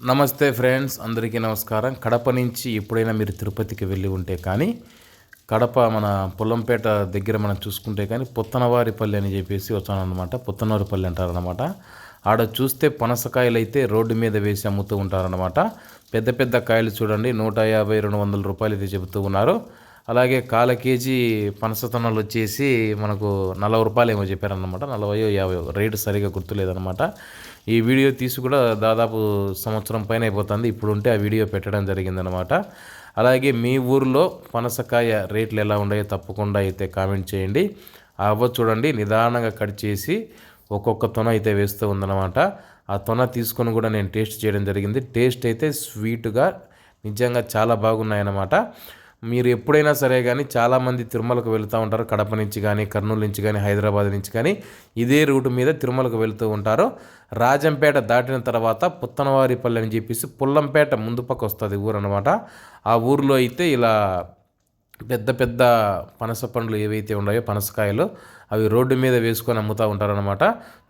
నమస్తే ఫ్రెండ్స్ అందరికీ నమస్కారం. కడప నుంచి ఎప్పుడైనా మీరు తిరుపతికి వెళ్ళి ఉంటే కానీ కడప మన పొల్లంపేట దగ్గర మనం చూసుకుంటే కానీ పుత్తనవారిపల్లి అని చెప్పేసి వచ్చానమాట పుత్తనవారిపల్లి అంటారనమాట ఆడ చూస్తే పనసకాయలు అయితే రోడ్డు మీద వేసి అమ్ముతూ ఉంటారనమాట పెద్ద పెద్ద కాయలు చూడండి నూట యాభై రెండు వందల రూపాయలు అయితే చెబుతూ ఉన్నారు. అలాగే కాల కేజీ పనసతనాలు వచ్చేసి మనకు నలభై రూపాయలు ఏమో చెప్పారనమాట నలభై యాభై రేటు సరిగా గుర్తులేదనమాట ఈ వీడియో తీసి కూడా దాదాపు సంవత్సరం పైన అయిపోతుంది. ఇప్పుడు ఉంటే ఆ వీడియో పెట్టడం జరిగిందనమాట అలాగే మీ ఊర్లో పనసకాయ రేట్లు ఎలా ఉన్నాయో తప్పకుండా అయితే కామెంట్ చేయండి. అవ్వ చూడండి నిదానంగా కట్ చేసి ఒక్కొక్క తొన అయితే వేస్తూ ఉందన్నమాట. ఆ తొన తీసుకొని కూడా నేను టేస్ట్ చేయడం జరిగింది. టేస్ట్ అయితే స్వీట్గా నిజంగా చాలా బాగున్నాయన్నమాట. మీరు ఎప్పుడైనా సరే కానీ చాలామంది తిరుమలకు వెళ్తూ ఉంటారు. కడప నుంచి కానీ కర్నూలు నుంచి కానీ హైదరాబాద్ నుంచి కానీ ఇదే రూటు మీద తిరుమలకు వెళుతూ ఉంటారు. రాజంపేట దాటిన తర్వాత పుత్తనవారిపల్లి అని చెప్పేసి పుల్లంపేట ముందు పక్క వస్తుంది ఊరు అనమాట ఆ ఊరిలో అయితే ఇలా పెద్ద పెద్ద పనస పండ్లు ఏవైతే ఉన్నాయో పనసకాయలు అవి రోడ్డు మీద వేసుకొని అమ్ముతూ ఉంటారనమాట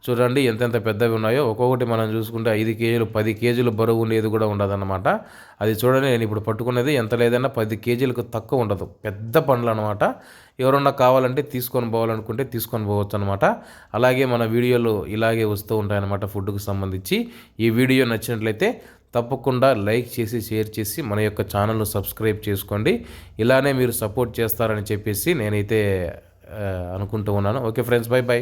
చూడండి ఎంతెంత పెద్దవి ఉన్నాయో. ఒక్కొక్కటి మనం చూసుకుంటే ఐదు కేజీలు పది కేజీలు బరువు ఉండేది కూడా ఉండదన్నమాట. అది చూడండి నేను ఇప్పుడు పట్టుకునేది ఎంత లేదన్నా పది కేజీలకు తక్కువ ఉండదు. పెద్ద పండ్లు అనమాట ఎవరన్నా కావాలంటే తీసుకొని పోవాలనుకుంటే తీసుకొని పోవచ్చు అనమాట అలాగే మన వీడియోలు ఇలాగే వస్తూ ఉంటాయన్నమాట ఫుడ్కు సంబంధించి. ఈ వీడియో నచ్చినట్లయితే తప్పకుండా లైక్ చేసి షేర్ చేసి మన యొక్క ఛానల్ను సబ్స్క్రైబ్ చేసుకోండి. ఇలానే మీరు సపోర్ట్ చేస్తారని చెప్పేసి నేనైతే అనుకుంటూ ఉన్నాను. Okay friends bye bye.